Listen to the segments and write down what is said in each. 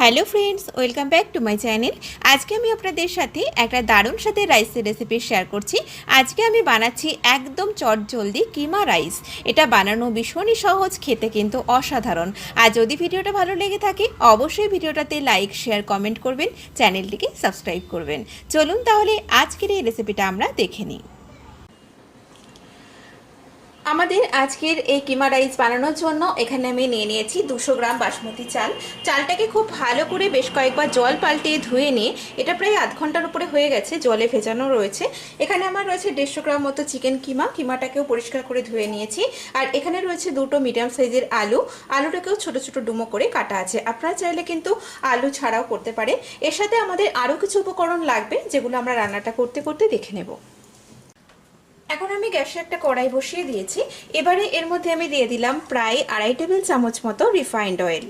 Hello friends, welcome back to my channel. আজকে আমি আপনাদের সাথে একটা দারুণ সাথে রাইসের রেসিপি শেয়ার করছি। আজকে আমি বানাচ্ছি একদম চটজলদি কিমা রাইস। এটা বানানো ভীষণই সহজ, খেতে কিন্তু অসাধারণ। আর যদি ভিডিওটা ভালো লেগে থাকে, অবশ্যই ভিডিওটাতে লাইক, শেয়ার, কমেন্ট করবেন, চ্যানেলটিকে সাবস্ক্রাইব করবেন। চলুন তাহলে আজকের এই রেসিপিটা আমরা দেখে নিই। আমাদের আজকের এই কিমা রাইস বানানোর জন্য এখানে আমি নিয়ে নিয়েছি দুশো গ্রাম বাসমতি চাল। চালটাকে খুব ভালো করে বেশ কয়েকবার জল পাল্টিয়ে ধুয়ে নিয়ে, এটা প্রায় আধ ঘণ্টার উপরে হয়ে গেছে, জলে ভেজানো রয়েছে। এখানে আমার রয়েছে দেড়শো গ্রাম মতো চিকেন কিমা, কিমাটাকেও পরিষ্কার করে ধুয়ে নিয়েছি। আর এখানে রয়েছে দুটো মিডিয়াম সাইজের আলু। আলুটাকেও ছোট ছোট ডুমো করে কাটা আছে। আপনারা চাইলে কিন্তু আলু ছাড়াও করতে পারে এর সাথে আমাদের আরও কিছু উপকরণ লাগবে, যেগুলো আমরা রান্নাটা করতে করতে দেখে নেব। এখন আমি গ্যাসে একটা কড়াই বসিয়ে দিয়েছি। এবারে এর মধ্যে আমি দিয়ে দিলাম প্রায় আড়াই টেবিল চামচ মতো রিফাইন্ড অয়েল।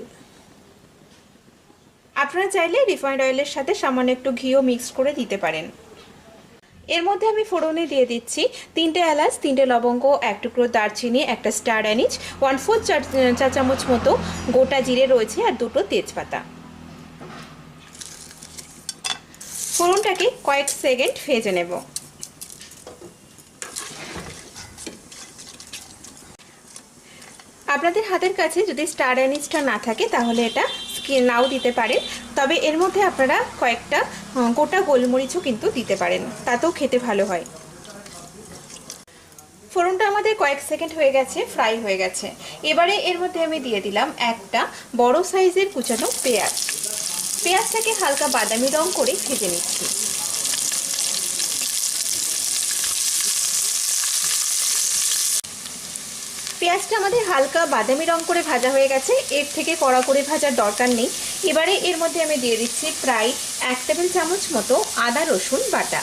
আপনারা চাইলে রিফাইন্ড অয়েলের সাথে সামান্য একটু ঘিও মিক্স করে দিতে পারেন। এর মধ্যে আমি ফোড়নে দিয়ে দিচ্ছি তিনটে এলাচ, তিনটে লবঙ্গ, এক টুকরো দারচিনি, একটা স্টার অ্যানিচ, ওয়ান ফোর চা চামচ মতো গোটা জিরে রয়েছে আর দুটো তেজপাতা। ফোড়নটাকে কয়েক সেকেন্ড ভেজে নেব। আপনাদের হাতের কাছে যদি স্টার অ্যানিসটা না থাকে, তাহলে এটা নাও দিতে পারেন। তবে এর মধ্যে আপনারা কয়েকটা গোটা গোলমরিচও কিন্তু দিতে পারেন। তাতেও খেতে ভালো হয়। ফোড়নটা আমাদের কয়েক সেকেন্ড হয়ে গেছে ফ্রাই হয়ে গেছে। এবারে এর মধ্যে আমি দিয়ে দিলাম একটা বড় সাইজের কুচানো পেঁয়াজ। পেঁয়াজটাকে হালকা বাদামি রং করে ভেজে নিচ্ছি। পেঁয়াজটা আমাদের হালকা বাদামি রং করে ভাজা হয়ে গেছে। এর থেকে কড়া করে ভাজার দরকার নেই। এবারে এর মধ্যে আমি দিয়ে দিচ্ছি প্রায় এক টেবিল চামচ মতো আদা, রসুন বাটা।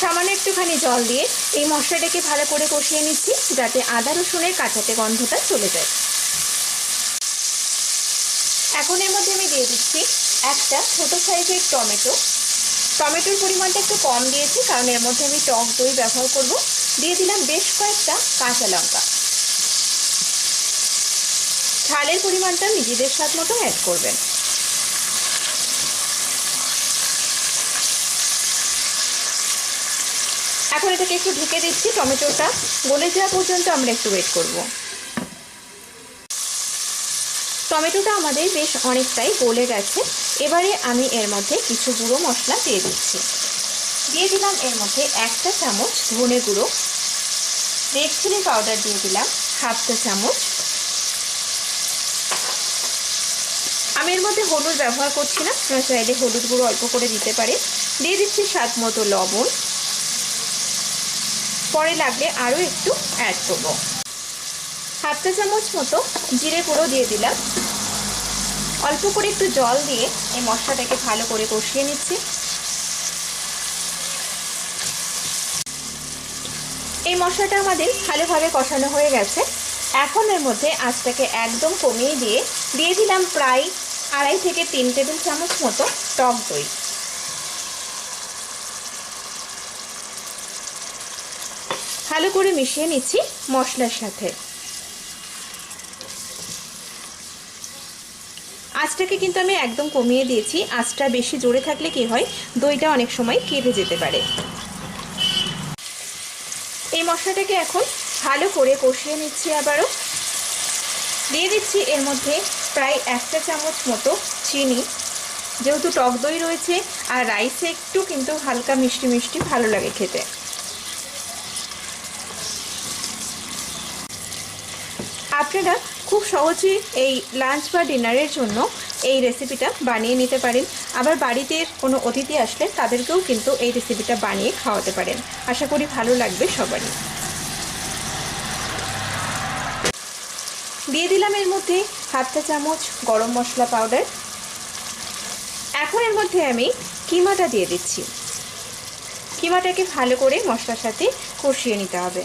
সামান্য একটুখানি জল দিয়ে এই মশলাটাকে ভালো করে কষিয়ে নিচ্ছি, যাতে আদা, রসুনের কাঁচাতে গন্ধটা চলে যায়। এখন এর মধ্যে আমি দিয়ে দিচ্ছি একটা ছোটো সাইজের টমেটো। টমেটোর পরিমাণটা একটু কম দিয়েছি, কারণ এর মধ্যে আমি টক দই ব্যবহার করব। দিয়ে দিলাম বেশ কয়েকটা কাঁচা লঙ্কা। ঝালের পরিমাণটা নিজেদের স্বাদ মতো অ্যাড করবেন। এখন এটাকে একটু ঢেকে দিচ্ছি, টমেটোটা গলে যাওয়া পর্যন্ত আমরা একটু ওয়েট করব। টমেটোটা আমাদের বেশ অনেকটাই গলে গেছে। এবারে আমি এর মধ্যে কিছু গুঁড়ো মশলা দিয়ে দিচ্ছি। দিয়ে দিলাম এর মধ্যে একটা চামচ ধনে গুঁড়ো। রেড চিলি পাউডার দিয়ে দিলাম হাফটা চামচ। আমি এর মধ্যে হলুদ ব্যবহার করছি না, আপনারা চাইলে হলুদ গুঁড়ো অল্প করে দিতে পারে। দিয়ে দিচ্ছি স্বাদ মতো লবণ। পরে লাগলে আরও একটু অ্যাড করব। হাফটা চামচ মতো জিরে গুঁড়ো দিয়ে দিলাম। অল্প করে একটু জল দিয়ে এই মশলাটাকে ভালো করে কষিয়ে নিচ্ছি। এই মশলাটা আমাদের ভালোভাবে কষানো হয়ে গেছে। এখন এর মধ্যে আঁচটাকে একদম কমিয়ে দিয়ে দিয়ে দিলাম প্রায় আড়াই থেকে তিন টেবিল চামচ মতো টক দই। ভালো করে মিশিয়ে নিচ্ছি মশলার সাথে। আঁচটাকে কিন্তু আমি একদম কমিয়ে দিয়েছি। আঁচটা বেশি জোরে থাকলে কি হয়? দইটা অনেক সময় কেঁপে যেতে পারে। এই মশলাটাকে এখন ভালো করে কষিয়ে নিচ্ছি আবারও। দিয়ে দিচ্ছি এর মধ্যে প্রায় একটা চামচ মতো চিনি। যেহেতু টক দই রয়েছে আর রাইসে একটু কিন্তু হালকা মিষ্টি মিষ্টি ভালো লাগে খেতে। আপনারা খুব সহজেই এই লাঞ্চ বা ডিনারের জন্য এই রেসিপিটা বানিয়ে নিতে পারেন। আবার বাড়িতে কোনো অতিথি আসলে তাদেরকেও কিন্তু এই রেসিপিটা বানিয়ে খাওয়াতে পারেন। আশা করি ভালো লাগবে সবারই। দিয়ে দিলাম এর মধ্যে হাফটা চামচ গরম মশলা পাউডার এখন এর মধ্যে আমি কিমাটা দিয়ে দিচ্ছি। কিমাটাকে ভালো করে মশলার সাথে কষিয়ে নিতে হবে।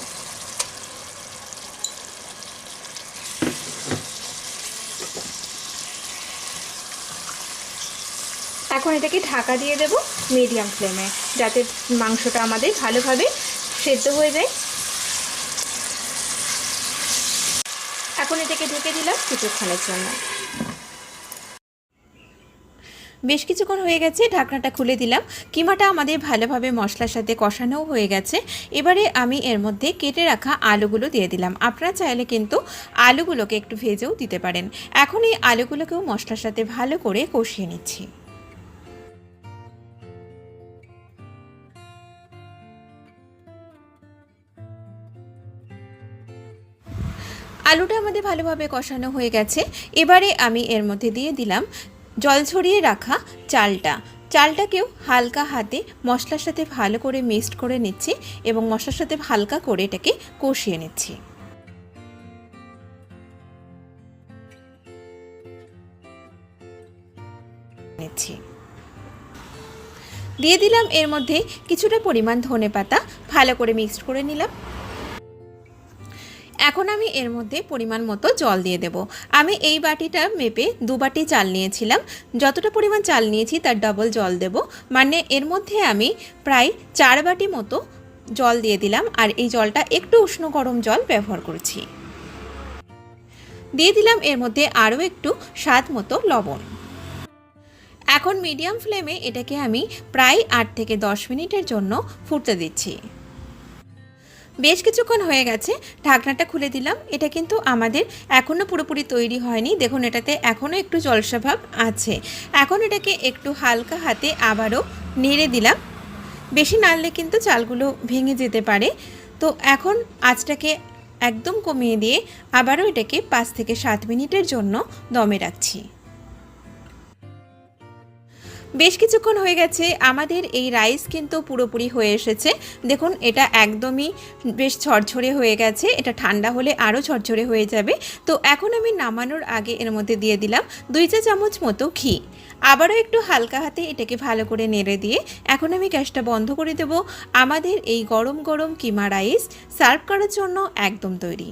এখন এটাকে ঢাকা দিয়ে দেব মিডিয়াম ফ্লেমে যাতে মাংসটা আমাদের ভালোভাবে সেদ্ধ হয়ে যায়। এখন এটাকে ঢেকে দিলাম কিছুক্ষণের জন্য। বেশ কিছুক্ষণ হয়ে গেছে, ঢাকনাটা খুলে দিলাম। কিমাটা আমাদের ভালোভাবে মশলার সাথে কষানোও হয়ে গেছে। এবারে আমি এর মধ্যে কেটে রাখা আলুগুলো দিয়ে দিলাম। আপনারা চাইলে কিন্তু আলুগুলোকে একটু ভেজেও দিতে পারেন। এখন এই আলুগুলোকেও মশলার সাথে ভালো করে কষিয়ে নিচ্ছি। আলুটা আমাদের ভালোভাবে কষানো হয়ে গেছে। এবারে আমি এর মধ্যে দিয়ে দিলাম জল ছড়িয়ে রাখা চালটা। চালটাকেও হালকা হাতে মশলার সাথে ভালো করে মিক্সড করে নিচ্ছি এবং মশলার সাথে হালকা করে এটাকে কষিয়ে নিচ্ছি। দিয়ে দিলাম এর মধ্যে কিছুটা পরিমাণ ধনে পাতা ভালো করে মিক্সড করে নিলাম। এখন আমি এর মধ্যে পরিমাণ মতো জল দিয়ে দেব। আমি এই বাটিটা মেপে দু বাটি চাল নিয়েছিলাম। যতটা পরিমাণ চাল নিয়েছি তার ডবল জল দেব। মানে এর মধ্যে আমি প্রায় চার বাটি মতো জল দিয়ে দিলাম আর এই জলটা একটু উষ্ণ গরম জল ব্যবহার করছি। দিয়ে দিলাম এর মধ্যে আরও একটু স্বাদ মতো লবণ। এখন মিডিয়াম ফ্লেমে এটাকে আমি প্রায় আট থেকে দশ মিনিটের জন্য ফুটতে দিচ্ছি। বেশ কিছুক্ষণ হয়ে গেছে, ঢাকনাটা খুলে দিলাম। এটা কিন্তু আমাদের এখনও পুরোপুরি তৈরি হয়নি। দেখুন, এটাতে এখনও একটু জলসা ভাব আছে। এখন এটাকে একটু হালকা হাতে আবারও নেড়ে দিলাম। বেশি নাড়লে কিন্তু চালগুলো ভেঙে যেতে পারে। তো এখন আঁচটাকে একদম কমিয়ে দিয়ে আবারও এটাকে পাঁচ থেকে সাত মিনিটের জন্য দমে রাখছি। বেশ কিছুক্ষণ হয়ে গেছে, আমাদের এই রাইস কিন্তু পুরোপুরি হয়ে এসেছে। দেখুন, এটা একদমই বেশ ঝরঝরে হয়ে গেছে, এটা ঠান্ডা হলে আরও ঝরঝরে হয়ে যাবে। তো এখন আমি নামানোর আগে এর মধ্যে দিয়ে দিলাম দুই চা চামচ মতো ঘি। আবারও একটু হালকা হাতে এটাকে ভালো করে নেড়ে দিয়ে এখন আমি গ্যাসটা বন্ধ করে দেব। আমাদের এই গরম গরম কিমা রাইস সার্ভ করার জন্য একদম তৈরি।